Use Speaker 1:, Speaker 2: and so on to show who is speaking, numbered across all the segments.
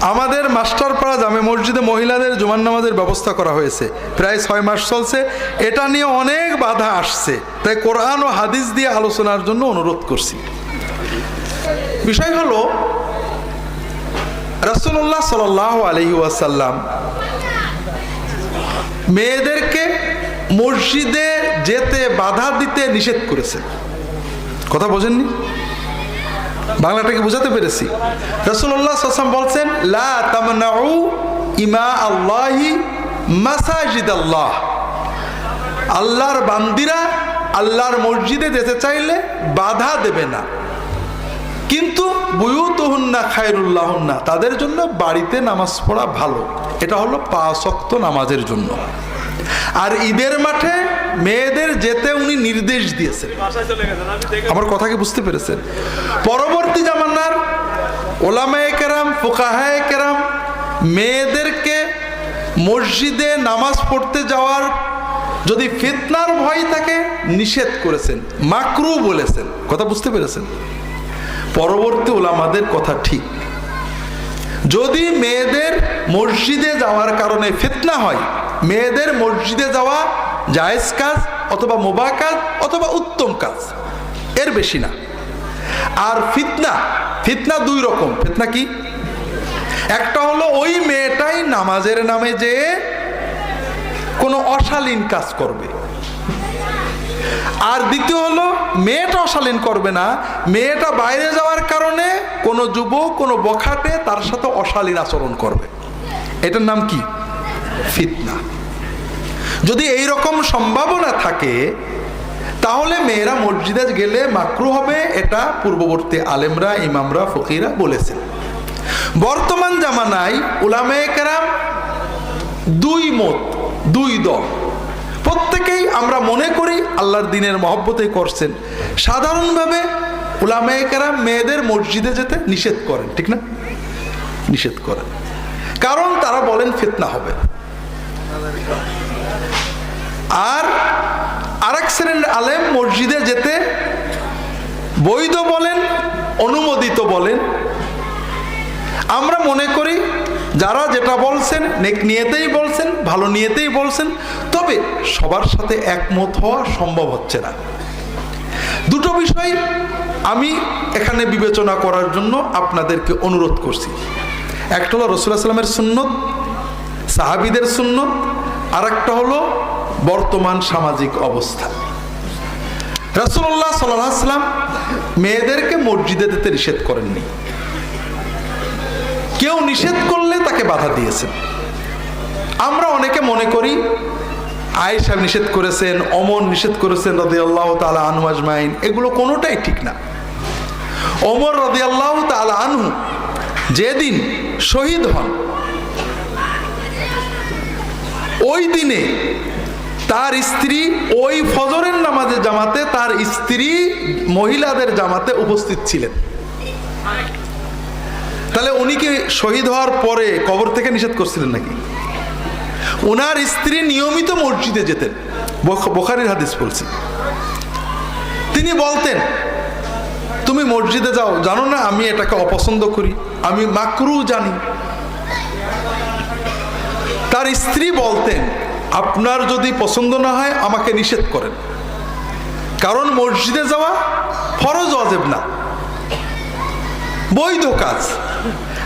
Speaker 1: আমাদের মাস্টারপাড়া জামে মসজিদে মহিলাদের জুমান নামাজের ব্যবস্থা করা হয়েছে। প্রায় ছয় মাস চলছে। এটা নিয়ে অনেক বাধা আসছে। তাই কোরআন ও হাদিস দিয়ে আলোচনার জন্য অনুরোধ করছি। বিষয় হলো রাসুল্লাহ সাল আলহি ওয়াসাল্লাম মেয়েদেরকে মসজিদে যেতে বাধা দিতে নিষেধ করেছে কথা বোঝেননি? বাংলাটাকে বুঝাতে পেরেছি। রসুল্লাহ সাসাম বলছেন, লা ইমা আল্লাহি মাসাজিদ আল্লাহ আল্লাহর বান্দিরা আল্লাহর মসজিদে যেতে চাইলে বাধা দেবে না। কিন্তু বুয়ুতহুন্না খায়রুল্লাহন্না, তাদের জন্য বাড়িতে নামাজ পড়া ভালো। এটা হলো পাঁচক্ত নামাজের জন্য। আর ঈদের মাঠে মেয়েদের যেতে উনি নির্দেশ দিয়েছেন। আমার কথা কি বুঝতে পেরেছেন? পরবর্তী জামানার ওলামায়ে কেরাম ফোকাহায় কেরাম মেয়েদেরকে মসজিদে নামাজ পড়তে যাওয়ার যদি ফিতনার ভয় থাকে নিষেধ করেছেন মাকরু বলেছেন। কথা বুঝতে পেরেছেন? পরবর্তী ওলামাদের কথা ঠিক। যদি মেয়েদের মসজিদে যাওয়ার কারণে ফিতনা হয় মেয়েদের মসজিদে যাওয়া জায়েজ কাজ অথবা মোবা কাজ অথবা উত্তম কাজ। এর বেশি না। আর ফিতনা ফিতনা দুই রকম। ফিতনা কি? একটা হলো ওই মেয়েটাই নামাজের নামে যে কোনো অশালীন কাজ করবে। আর দ্বিতীয় হলো, মেয়েটা অশালীন করবে না। মেয়েটা বাইরে যাওয়ার কারণে কোনো যুবক, কোনো বখাটে তার সাথে অশালীন আচরণ করবে। এটার নাম কি? ফিতনা। যদি এই রকম সম্ভাবনা থাকে, তাহলে মেয়েরা মসজিদে গেলে মাকরু হবে, এটা পূর্ববর্তী আলেমরা, ইমামরা ফকিরা বলেছেন। বর্তমান জামানায় উলামে দুই মত, দুই দল। প্রত্যেকেই আমরা মনে করি আল্লাহর দিনের মহব্বতে করছেন। সাধারণভাবে উলামে কেরাম মেয়েদের মসজিদে যেতে নিষেধ করেন, ঠিক না? নিষেধ করেন। কারণ তারা বলেন ফিতনা হবে। আর আরেক শ্রেণির আলেম মসজিদে যেতে বৈধ বলেন, অনুমোদিত বলেন। আমরা মনে করি যারা যেটা বলছেন, নেক নিয়েতেই বলছেন, ভালো নিয়েতেই বলছেন, তবে সবার সাথে একমত হওয়া সম্ভব হচ্ছে না। দুটো বিষয় আমি এখানে বিবেচনা করার জন্য আপনাদেরকে অনুরোধ করছি। একটা হলো রসুল্লাহ সাল্লামের সুন্নত, সাহাবিদের সুন্নত আর একটা হলো বর্তমান সামাজিক অবস্থা। রসুল্লাহ সাল্লাম মেয়েদেরকে মসজিদে দিতে নিষেধ করেননি। কেউ নিষেধ করলে তাকে বাধা দিয়েছেন। আমরা অনেকে মনে করি আয়েশা নিষেধ করেছেন অমর নিষেধ করেছেন রদি আল্লাহ তালা আনু আজমাইন। এগুলো কোনোটাই ঠিক না। অমর রদি আল্লাহ তালা আনহু যেদিন শহীদ হন, ওই দিনে তার স্ত্রী ওই ফজরের নামাজের জামাতে তার স্ত্রী মহিলাদের জামাতে উপস্থিত ছিলেন। তাহলে উনি কি শহীদ হওয়ার পরে কবর থেকে নিষেধ করছিলেন নাকি? ওনার স্ত্রী নিয়মিত মসজিদে যেতেন বোখারির হাদিস বলছি। তিনি বলতেন, তুমি মসজিদে যাও, জানো না আমি এটাকে অপছন্দ করি, আমি মাকরু জানি। তার স্ত্রী বলতেন আপনার যদি পছন্দ না হয়, আমাকে নিষেধ করেন। কারণ মসজিদে যাওয়া ফরজ অজেব না। বৈধ কাজ।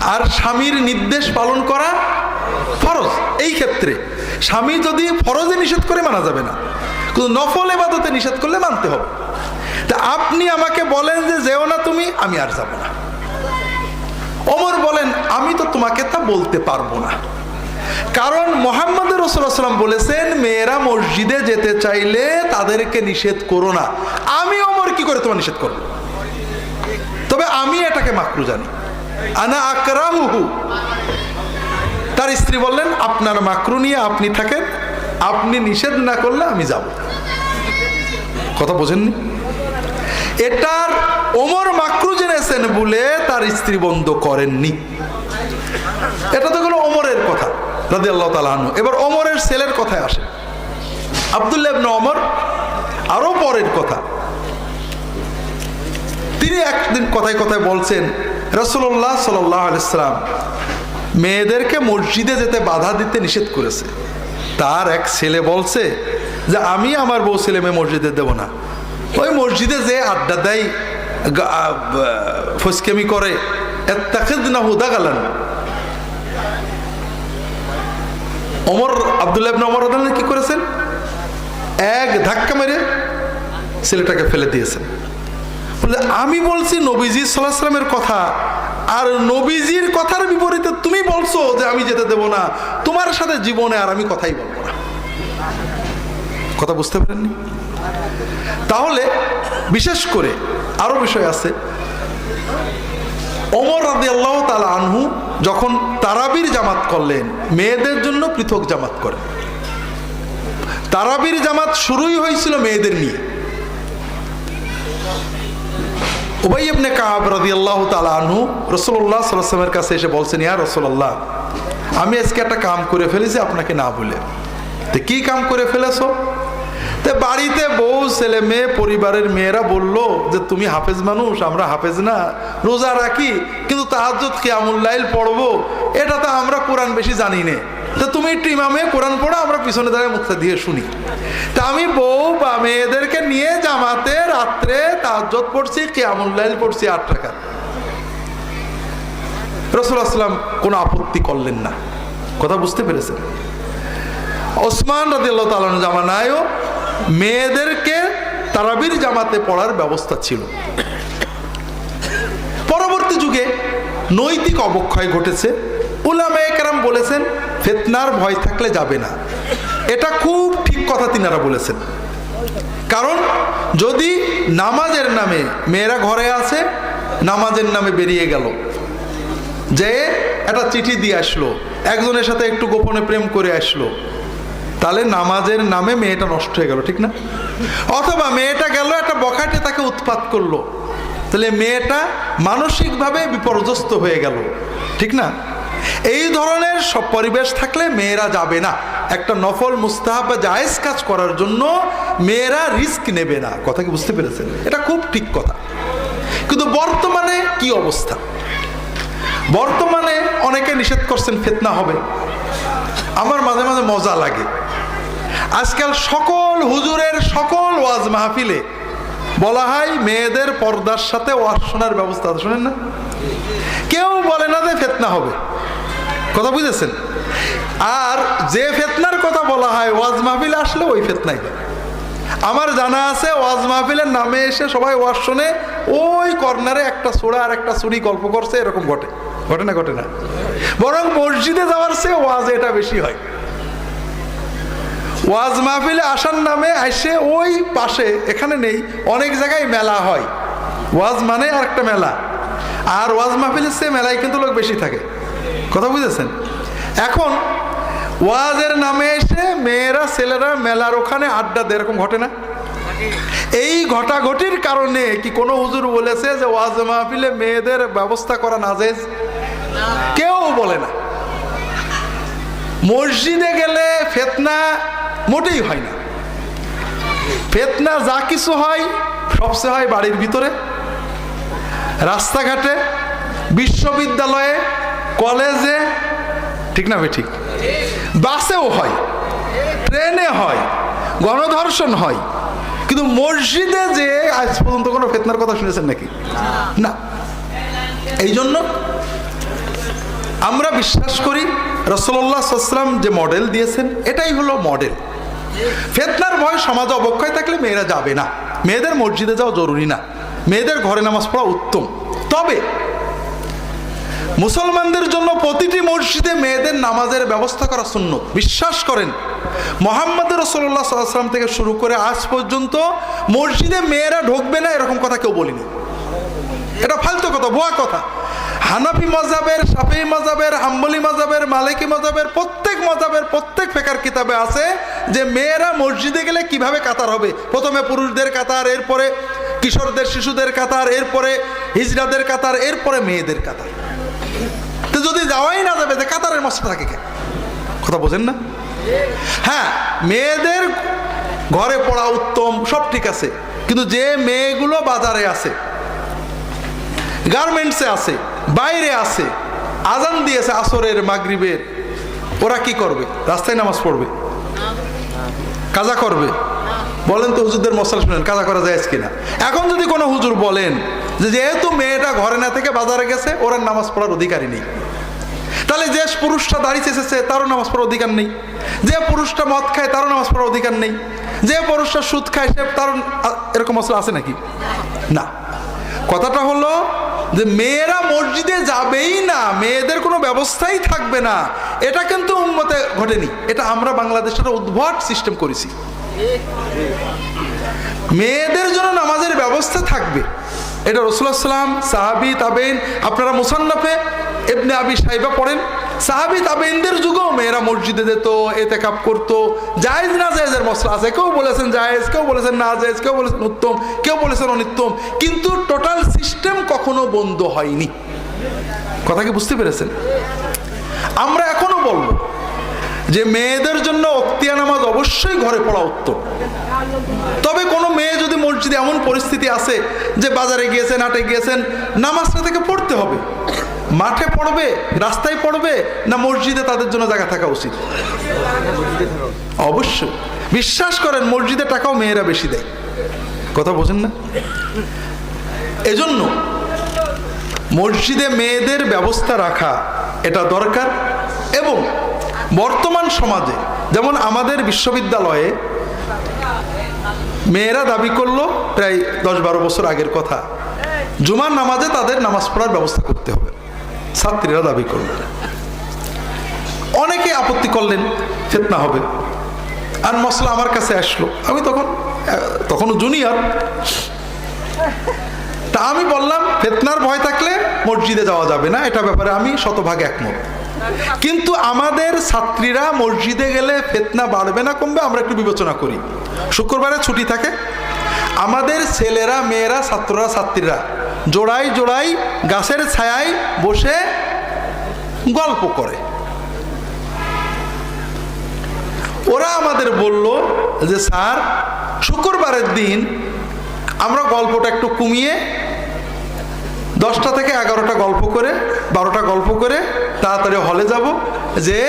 Speaker 1: আর স্বামীর নির্দেশ পালন করা ফরজ। এই ক্ষেত্রে স্বামী যদি ফরজে নিষেধ করে, মানা যাবে না। কিন্তু নফল এবাদতে নিষেধ করলে মানতে হবে। তা আপনি আমাকে বলেন যে, যেও না তুমি, আমি আর যাব না। অমর বলেন, আমি তো তোমাকে তা বলতে পারব না। কারণ মোহাম্মদ রসুল্লাহাম বলেছেন, মেয়েরা মসজিদে যেতে চাইলে তাদেরকে নিষেধ করো না। আমি অমর কি করে তোমার নিষেধ করব? তবে আমি এটাকে মাকরু জানি। আনা আকরাহুহু। তার স্ত্রী বললেন, আপনার মাকরু নিয়ে আপনি থাকেন, আপনি নিষেধ না করলে আমি যাব কথা বোঝেননি? এটার ওমর মাকরু জেনেছেন বলে তার স্ত্রী বন্ধ করেননি। এটা তো কোনো রাজি আল্লাহ তালাহানু এবার ওমরের ছেলের কথায় আসে। আবদুল্লাহ ইবনে ওমর আরও পরের কথা। তিনি একদিন কথায় কথায় বলছেন রসুল্লাহ সাল্লাহ আলাইসালাম মেয়েদেরকে মসজিদে যেতে বাধা দিতে নিষেধ করেছে। তার এক ছেলে বলছে যে, আমি আমার বউ ছেলে মেয়ে মসজিদে দেব না। ওই মসজিদে যে আড্ডা দেয় ফসকেমি করে এত্তাখিদ না হুদা গালান অমর আবদুল্লাহ অমর রাদিয়াল্লাহু কি করেছেন? এক ধাক্কা মেরে ছেলেটাকে ফেলে দিয়েছেন। আমি বলছি নবীজি সাল্লামের কথা, আর নবীজির কথার বিপরীতে তুমি বলছো যে আমি যেতে দেব না। তোমার সাথে জীবনে আর আমি কথাই বলব না। কথা বুঝতে পারেননি? তাহলে বিশেষ করে আরও বিষয় আছে। ওমর রাদি আল্লাহ তালা আনহু যখন তারাবির জামাত করলেন, মেয়েদের জন্য পৃথক জামাত করেন। তারাবির জামাত শুরুই হয়েছিল মেয়েদের নিয়ে। উবাই ইবনে কাব রাদিয়াল্লাহু তাআলা আনহু রাসূলুল্লাহ সাল্লাল্লাহু কাছে এসে বলছেন, ইয়া রাসূলুল্লাহ, আমি আজকে একটা কাম করে ফেলেছি, আপনাকে না বলে। তো কি কাম করে ফেলেছো? তে বাড়িতে বউ, ছেলে, মেয়ে, পরিবারের মেয়েরা বলল যে, তুমি হাফেজ মানুষ, আমরা হাফেজ না, রোজা রাখি, কিন্তু তাহাজ্জুদ, কিয়ামুল পড়ব, এটা তো আমরা কোরআন বেশি জানি না। তো তুমি একটু ইমামে কোরআন পড়ো, আমরা পিছনে দাঁড়িয়ে মুখটা দিয়ে শুনি। তা আমি বউ বা মেয়েদেরকে নিয়ে জামাতে রাত্রে তাজ্জত পড়ছি কিয়ামুল্লাইল পড়ছি আট টাকা রসুল আসলাম কোনো আপত্তি করলেন না। কথা বুঝতে পেরেছেন? ওসমান রাদিয়াল্লাহ তালন জামানায়ও মেয়েদেরকে তারাবির জামাতে পড়ার ব্যবস্থা ছিল। পরবর্তী যুগে নৈতিক অবক্ষয় ঘটেছে। উলামা একরাম বলেছেন, ফেতনার ভয় থাকলে যাবে না। এটা খুব ঠিক কথা তিনারা বলেছেন। কারণ যদি নামাজের নামে মেয়েরা ঘরে আছে, নামাজের নামে বেরিয়ে গেল, যে একটা চিঠি দিয়ে আসলো, একজনের সাথে একটু গোপনে প্রেম করে আসলো তাহলে নামাজের নামে মেয়েটা নষ্ট হয়ে গেল, ঠিক না? অথবা মেয়েটা গেল, একটা বখাটে তাকে উৎপাত করল। তাহলে মেয়েটা মানসিকভাবে বিপর্যস্ত হয়ে গেল, ঠিক না? এই ধরনের সব পরিবেশ থাকলে মেয়েরা যাবে না। একটা নফল, মুস্তাহাব বা জায়েজ কাজ করার জন্য মেয়েরা রিস্ক নেবে না। কথা কি বুঝতে পেরেছেন? এটা খুব ঠিক কথা। কিন্তু বর্তমানে কি অবস্থা? বর্তমানে অনেকে নিষেধ করছেন, ফেতনা হবে। আমার মাঝে মাঝে মজা লাগে। আজকাল সকল হুজুরের সকল ওয়াজ মাহফিলে বলা হয় মেয়েদের পর্দার সাথে ওয়াজ শোনার ব্যবস্থা আছে, শোনেন না? কেউ বলে না যে ফেতনা হবে। কথা বুঝেছেন? আর যে ফেতনার কথা বলা হয়, ওয়াজ মাহফিলে আসলে ওই ফেতনাই। আমার জানা আছে, ওয়াজ মাহফিলের নামে এসে সবাই ওয়াজ শোনে, ওই কর্নারে একটা সোড়া আর একটা চুরি গল্প করছে, এরকম ঘটে। ঘটে না ঘটে না। বরং মসজিদে যাওয়ার চেয়ে ওয়াজে এটা বেশি হয়। ওয়াজ মাহফিলে আসার নামে এসে ওই পাশে, এখানে নেই, অনেক জায়গায় মেলা হয়। ওয়াজ মানে আর একটা মেলা। আর ওয়াজ মাহফিলের চেয়ে মেলায় কিন্তু লোক বেশি থাকে। কথা বুঝেছেন? এখন ওয়াজের নামে এসে মেয়েরা, ছেলেরা মেলার ওখানে আড্ডা দেয়, এরকম ঘটে না? এই ঘটাঘটির কারণে কি কোনো হুজুর বলেছে যে ওয়াজ মাহফিলে মেয়েদের ব্যবস্থা করা নাজেজ? কেউ বলে না। মসজিদে গেলে ফেতনা মোটেই হয় না। ফেতনা যা কিছু হয় সবচেয়ে হয় বাড়ির ভিতরে। রাস্তাঘাটে, বিশ্ববিদ্যালয়ে, কলেজে, ঠিক না ভাই, ঠিক? বাসেও হয়, ট্রেনে হয়, গণধর্ষণ হয়। কিন্তু মসজিদে যে আজ পর্যন্ত কোনো ফেতনার কথা শুনেছেন নাকি? না। এই জন্য আমরা বিশ্বাস করি রসল্লাহ সাল্লাম যে মডেল দিয়েছেন, এটাই হলো মডেল ফেতনার ভয় সমাজে অবক্ষয় থাকলে মেয়েরা যাবে না। মেয়েদের মসজিদে যাওয়া জরুরি না। মেয়েদের ঘরে নামাজ পড়া উত্তম। তবে মুসলমানদের জন্য প্রতিটি মসজিদে মেয়েদের নামাজের ব্যবস্থা করা শূন্য বিশ্বাস করেন, মোহাম্মদ রসল্লাহ সাল্লাম থেকে শুরু করে আজ পর্যন্ত মসজিদে মেয়েরা ঢুকবে না এরকম কথা কেউ বলিনি। এটা ফালতু কথা, ভুয়া কথা। হানাফি মজাবের সাফি মজাবের হাম্বলি মজাবের, মালিকি মজাবের, প্রত্যেক মজাবের, প্রত্যেক ফেকার কিতাবে আছে যে মেয়েরা মসজিদে গেলে কীভাবে কাতার হবে? প্রথমে পুরুষদের কাতার, এরপরে কিশোরদের, শিশুদের কাতার, এরপরে হিজড়াদের কাতার, এরপরে মেয়েদের কাতার। তো যদি যাওয়াই না যাবে যে কাতারের মশলা থাকে কথা বোঝেন না? হ্যাঁ মেয়েদের ঘরে পড়া উত্তম, সব ঠিক আছে। কিন্তু যে মেয়েগুলো বাজারে আছে, গার্মেন্টসে আছে বাইরে আছে, আজান দিয়েছে আসরের মাগরিবের, ওরা কি করবে? রাস্তায় নামাজ পড়বে? কাজা করবে? বলেন তো হুজুরদের মশলা শুনেন, কাজা করা যায় কিনা এখন যদি কোনো হুজুর বলেন যে যেহেতু মেয়েটা ঘরে না থেকে বাজারে গেছে, ওরা নামাজ পড়ার অধিকারই নেই। তাহলে যে পুরুষটা দাঁড়িয়ে এসেছে তারও নামাজ পড়ার অধিকার নেই। যে পুরুষটা মদ খায়, তারও নামাজ পড়ার অধিকার নেই। যে পুরুষটা সুদ খায়, সে তার এরকম মশলা আছে নাকি? না। কথাটা হলো যে মেয়েরা মসজিদে যাবেই না, মেয়েদের কোনো ব্যবস্থাই থাকবে না। এটা কিন্তু উন্মতে ঘটেনি। এটা আমরা বাংলাদেশের উদ্ভট সিস্টেম করেছি। মেয়েদের জন্য নামাজের ব্যবস্থা থাকবে। এটা রসুলাম সাহাবি তাবেন আপনারা মুসান্নাফে এমনি আবি সাহেবা পড়েন, সাহাবি তাবেনদের যুগেও মেয়েরা মসজিদে যেত এতে কাপ করতো, জায়েজ না জায়েজের মশলা আছে। কেউ বলেছেন জায়েজ, কেউ বলেছেন না জায়েজ, কেউ বলেছেন উত্তম, কেউ বলেছেন অনিত্তম, কিন্তু টোটাল সিস্টেম কখনো বন্ধ হয়নি। কথা কি বুঝতে পেরেছেন? আমরা এখনও বলব যে মেয়েদের জন্য অক্তিয়া নামাজ অবশ্যই ঘরে পড়া উত্তম। তবে কোনো মেয়ে যদি মসজিদে এমন পরিস্থিতি আছে যে বাজারে গিয়েছেন, হাটে গিয়েছেন নামাজটা থেকে পড়তে হবে। মাঠে পড়বে, রাস্তায় পড়বে, না মসজিদে তাদের জন্য জায়গা থাকা উচিত? অবশ্যই। বিশ্বাস করেন, মসজিদে টাকাও মেয়েরা বেশি দেয়। কথা বোঝেন না? এজন্য মসজিদে মেয়েদের ব্যবস্থা রাখা এটা দরকার এবং বর্তমান সমাজে, যেমন আমাদের বিশ্ববিদ্যালয়ে মেয়েরা দাবি করল প্রায় দশ বারো বছর আগের কথা, জুমার নামাজে তাদের নামাজ পড়ার ব্যবস্থা করতে হবে। ছাত্রীরা দাবি করল অনেকে আপত্তি করলেন, ফেতনা হবে। আর মশলা আমার কাছে আসলো। আমি তখন, তখনও জুনিয়র। তা আমি বললাম, ফেতনার ভয় থাকলে মসজিদে যাওয়া যাবে না, এটা ব্যাপারে আমি শতভাগ একমত। কিন্তু আমাদের ছাত্রীরা মসজিদে গেলে ফেতনা বাড়বে না, কমবে, আমরা একটু বিবেচনা করি। শুক্রবারে ছুটি থাকে। আমাদের ছেলেরা, মেয়েরা, ছাত্ররা, ছাত্রীরা জোড়াই জোড়াই গাছের ছায়ায় বসে গল্প করে। ওরা আমাদের বলল যে, স্যার, শুক্রবারের দিন আমরা গল্পটা একটু কমিয়ে দশটা থেকে এগারোটা গল্প করে, বারোটা গল্প করে তাড়াতাড়ি হলে যাব, যে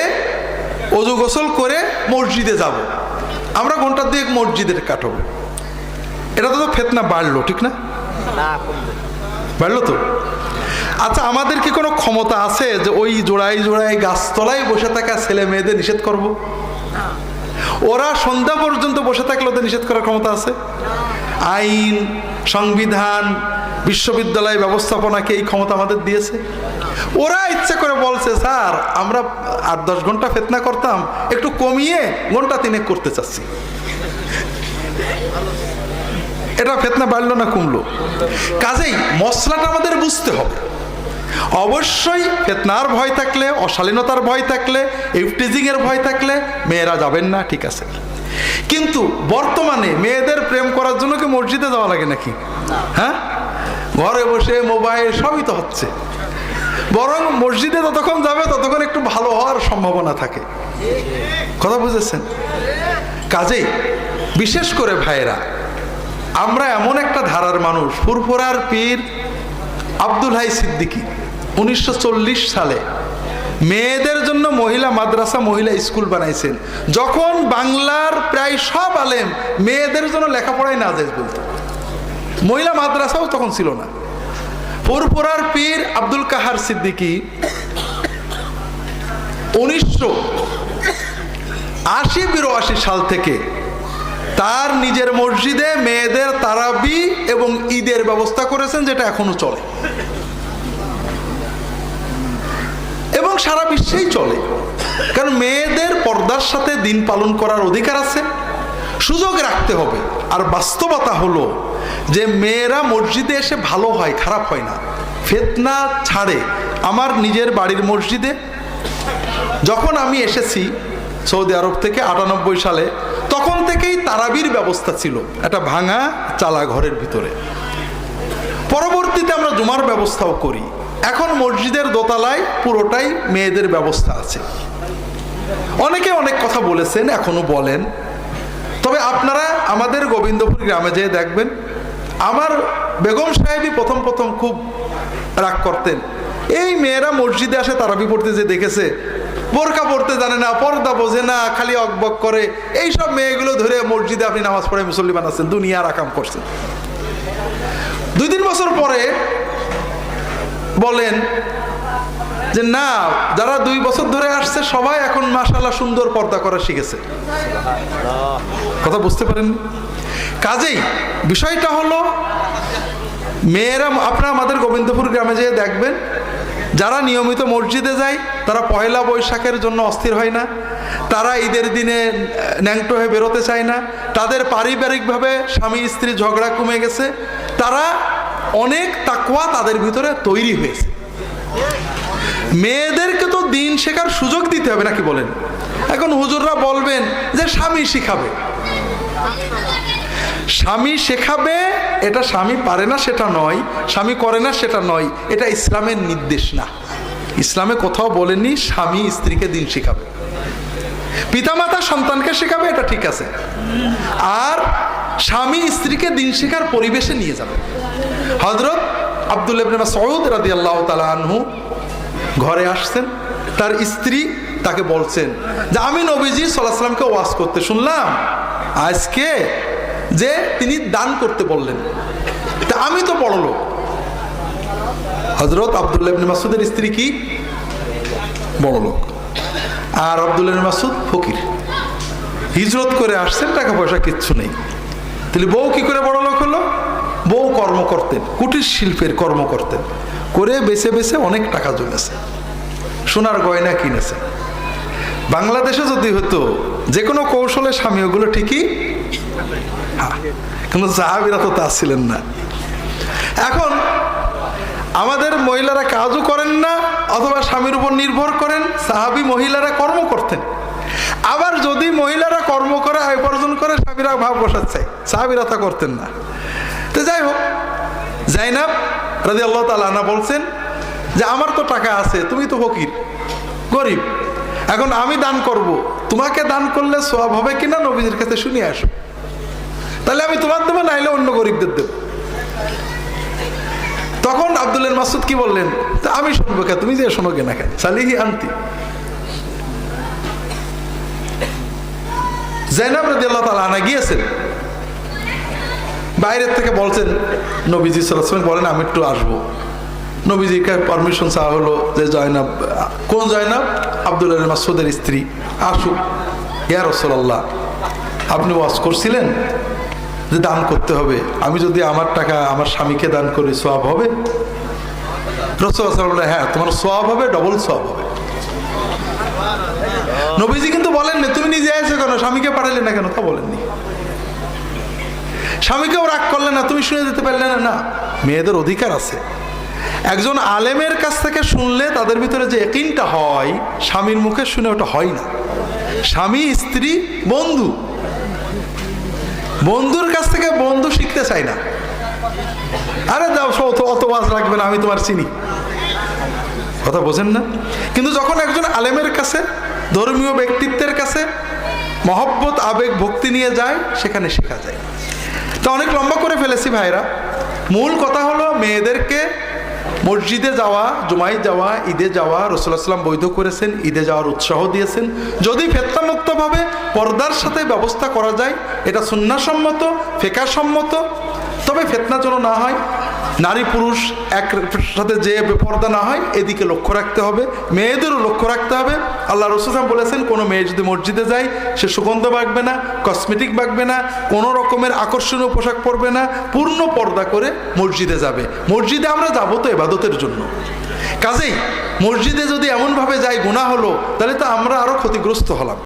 Speaker 1: অজু গোসল করে মসজিদে যাব। আমরা ঘণ্টার দিয়ে মসজিদের কাটাবো। এটা তো ফেতনা বাড়লো, ঠিক না। বাড়লো তো? আচ্ছা আমাদের কি কোনো ক্ষমতা আছে যে ওই জোড়াই জোড়াই গাছতলায় বসে থাকা ছেলে মেয়েদের নিষেধ করব। ওরা সন্ধ্যা পর্যন্ত বসে থাকলে ওদের নিষেধ করার ক্ষমতা আছে? আইন, সংবিধান, বিশ্ববিদ্যালয় ব্যবস্থাপনাকে এই ক্ষমতা আমাদের দিয়েছে? ওরা ইচ্ছে করে বলছে, স্যার, আমরা আট দশ ঘণ্টা ফেতনা করতাম, একটু কমিয়ে ঘণ্টা তিনেক করতে চাচ্ছি। এটা ফেতনা বাড়লো না কমলো? কাজেই মশলাটা আমাদের বুঝতে হবে। অবশ্যই ফেতনার ভয় থাকলে, অশালীনতার ভয় থাকলে ইফটিজিং এর ভয় থাকলে মেয়েরা যাবেন না, ঠিক আছে। কিন্তু বর্তমানে মেয়েদের প্রেম করার জন্য কি মসজিদে যাওয়া লাগে নাকি? হ্যাঁ? ঘরে বসে মোবাইল সবই তো হচ্ছে। বরং মসজিদে যতক্ষণ যাবে, ততক্ষণ একটু ভালো হওয়ার সম্ভাবনা থাকে। কথা বুঝেছেন? কাজেই বিশেষ করে ভাইয়েরা আমরা এমন একটা ধারার মানুষ, ফুরফুরার পীর আব্দুল হাই সিদ্দিকী। উনিশশো চল্লিশ সালে মেয়েদের জন্য মহিলা মাদ্রাসা, মহিলা স্কুল বানাইছেন। যখন বাংলার প্রায় সব আলেম মেয়েদের জন্য লেখাপড়াই না যায় বলতো। মহিলা মাদ্রাসাও তখন ছিল না। ফুরফুরার পীর আব্দুল কাহার সিদ্দিকী উনিশশো আশি বিরাশি সাল থেকে তার নিজের মসজিদে মেয়েদের তারাবি এবং ঈদের ব্যবস্থা করেছেন, যেটা এখনও চলে। এবং সারা বিশ্বেই চলে। কারণ মেয়েদের পর্দার সাথে দিন পালন করার অধিকার আছে, সুযোগ রাখতে হবে। আর বাস্তবতা হলো যে মেয়েরা মসজিদে এসে ভালো হয়, খারাপ হয় না। ফেতনা ছাড়ে আমার নিজের বাড়ির মসজিদে। যখন আমি এসেছি সৌদি আরব থেকে আটানব্বই সালে তখন থেকেই তারাবির ব্যবস্থা ছিল। একটা ভাঙা চালা ঘরের ভিতরে। পরবর্তীতে আমরা জুমার ব্যবস্থাও করি। এখন মসজিদের দোতলায় পুরোটাই মেয়েদের ব্যবস্থা আছে। অনেকে অনেক কথা বলেছেন, এখনও বলেন। তবে আপনারা আমাদের গোবিন্দপুর গ্রামে যেয়ে দেখবেন, আমার বেগম সাহেবই প্রথম প্রথম খুব রাগ করতেন। এই মেয়েরা মসজিদে আসে, তারাবি পড়তে যে দেখেছে। বোরকা পড়তে জানে না, পর্দা বোঝে না, খালি অকবক করে। এই সব মেয়েগুলো ধরে মসজিদে আপনি নামাজ পড়ে মুসল্লি বানাচ্ছেন দুনিয়ার আকাম করছেন। দুই তিন বছর পরে বলেন যে, না, যারা দুই বছর ধরে আসছে, সবাই এখন মাশাল্লাহ সুন্দর পর্দা করা শিখেছে। কথা বুঝতে পারেন কাজেই বিষয়টা হলো, মেয়েরা, আপনারা আমাদের গোবিন্দপুর গ্রামে যেয়ে দেখবেন যারা নিয়মিত মসজিদে যায়, তারা পয়লা বৈশাখের জন্য অস্থির হয় না। তারা ঈদের দিনে ন্যাংটো হয়ে বেরোতে চায় না। তাদের পারিবারিকভাবে স্বামী স্ত্রী ঝগড়া কমে গেছে। তারা অনেক তাকুয়া তাদের ভিতরে তৈরি হয়েছে। মেয়েদেরকে তো দিন শেখার সুযোগ দিতে হবে নাকি বলেন? এখন হুজুররা বলবেন যে স্বামী শিখাবে। স্বামী শেখাবে, এটা স্বামী পারে না সেটা নয়, স্বামী করে না সেটা নয়, এটা ইসলামের নির্দেশ না। ইসলামে কোথাও বলেননি স্বামী স্ত্রীকে দিন শেখাবে। পিতামাতা সন্তানকে শেখাবে, এটা ঠিক আছে। আর স্বামী স্ত্রীকে দিন শেখার পরিবেশে নিয়ে যাবে। হজরত আব্দুল ইবনে সৌদ রাদি আল্লাহ তালা আনহু ঘরে আসছেন, তার স্ত্রী তাকে বলছেন যে, আমি নবীজি সাল্লাহ সাল্লামকে ওয়াজ করতে শুনলাম। আজকে যে তিনি দান করতে বললেন। তা আমি তো বড় লোক। হজরত আবদুল্লাহ মাসুদের স্ত্রী কি? বড় লোক। আর আবদুল্লাহ মাসুদ ফকির। হিজরত করে আসছেন টাকা পয়সা কিচ্ছু নেই। তাহলে বউ কি করে বড় লোক হলো? বউ কর্ম করতেন, কুটির শিল্পের কর্ম করতেন, করে বেছে বেছে অনেক টাকা জমেছে, সোনার গয়না কিনেছে। বাংলাদেশে যদি হতো যে কোনো কৌশলে স্বামী ওগুলো ঠিকই হ্যাঁ, কিন্তু সাহাবিরা তো তা ছিলেন না। এখন আমাদের মহিলারা কাজও করেন না অথবা স্বামীর উপর নির্ভর করেন সাহাবি মহিলারা কর্ম করতেন। আবার যদি মহিলারা কর্ম করে আয় উপার্জন করে স্বামীরা ভাব বসাচ্ছে সাহাবিরা তা করতেন না। তো যাই হোক জাইনাব রাজি আল্লাহ তালা বলছেন যে আমার তো টাকা আছে তুমি তো ফকির গরিব। এখন আমি দান করব। তোমাকে দান করলে সব হবে কিনা নবীজির কাছে শুনিয়ে আসো। তাহলে আমি তোমার দেবো না হলে অন্য গরিবদের দেবো। তখন আব্দুল্লাহ মাসুদ কি বললেন? তা আমি শুনব কে, তুমি যে শোনো কে না কেন সালিহি আনতি। জাইনাব রাজি আল্লাহ তালা আনা গিয়েছেন। বাইরের থেকে বলছেন, নবীজি সাল্লাম বলেন, আমি একটু আসব। নবীজিকে পারমিশন চাওয়া হলো যে, জয়নাব, কোন জয়নাব? আব্দুল্লাহ মাসুদের স্ত্রী, আসুক। ইয়া রসল্লাহ আপনি ওয়াজ করছিলেন? যে দান করতে হবে। আমি যদি আমার টাকা আমার স্বামীকে দান করি সোয়াব হবে? রসুল হ্যাঁ তোমার সোয়াব হবে ডবল সোয়াব হবে। নবীজি কিন্তু বলেননি, তুমি নিজে এসে কেন, স্বামীকে পাঠালে না কেন? তা বলেননি। স্বামীকেও রাগ করলে না, তুমি শুনে দিতে পারলে না? না, মেয়েদের অধিকার আছে। একজন আলেমের কাছ থেকে শুনলে তাদের ভিতরে যে একিনটা হয়, স্বামীর মুখে শুনে ওটা হয় না। স্বামী, স্ত্রী, বন্ধু বন্ধুর কাছ থেকে বন্ধু শিখতে চাই না। আরে দাও অত বাস রাখবে না, আমি তোমার চিনি। কথা বোঝেন না? কিন্তু যখন একজন আলেমের কাছে, ধর্মীয় ব্যক্তিত্বের কাছে মহব্বত, আবেগ, ভক্তি নিয়ে যায়, সেখানে শেখা যায়। তো অনেক লম্বা করে ফেলেছি ভাইরা। মূল কথা হলো, মেয়েদেরকে মসজিদে যাওয়া জুমাই যাওয়া, ঈদে যাওয়া রসুলাম বৈধ করেছেন, ঈদে যাওয়ার উৎসাহ দিয়েছেন। যদি ফেতনামুক্তভাবে পর্দার সাথে ব্যবস্থা করা যায়, এটা সুন্নাসম্মত, ফেকাসম্মত, তবে ফেতনা যেন না হয় নারী পুরুষ এক সাথে যে বেপর্দা না হয়, এদিকে লক্ষ্য রাখতে হবে। মেয়েদেরও লক্ষ্য রাখতে হবে। আল্লাহ রসুলাম বলেছেন কোনো মেয়ে যদি মসজিদে যায়, সে সুগন্ধ বাঁকবে না, কসমেটিক বাঁকবে না, কোনো রকমের আকর্ষণীয় পোশাক পরবে না, পূর্ণ পর্দা করে মসজিদে যাবে। মসজিদে আমরা যাব তো এবাদতের জন্য। কাজেই মসজিদে যদি এমনভাবে যাই গুণা হলো, তাহলে তো আমরা আরও ক্ষতিগ্রস্ত হলাম।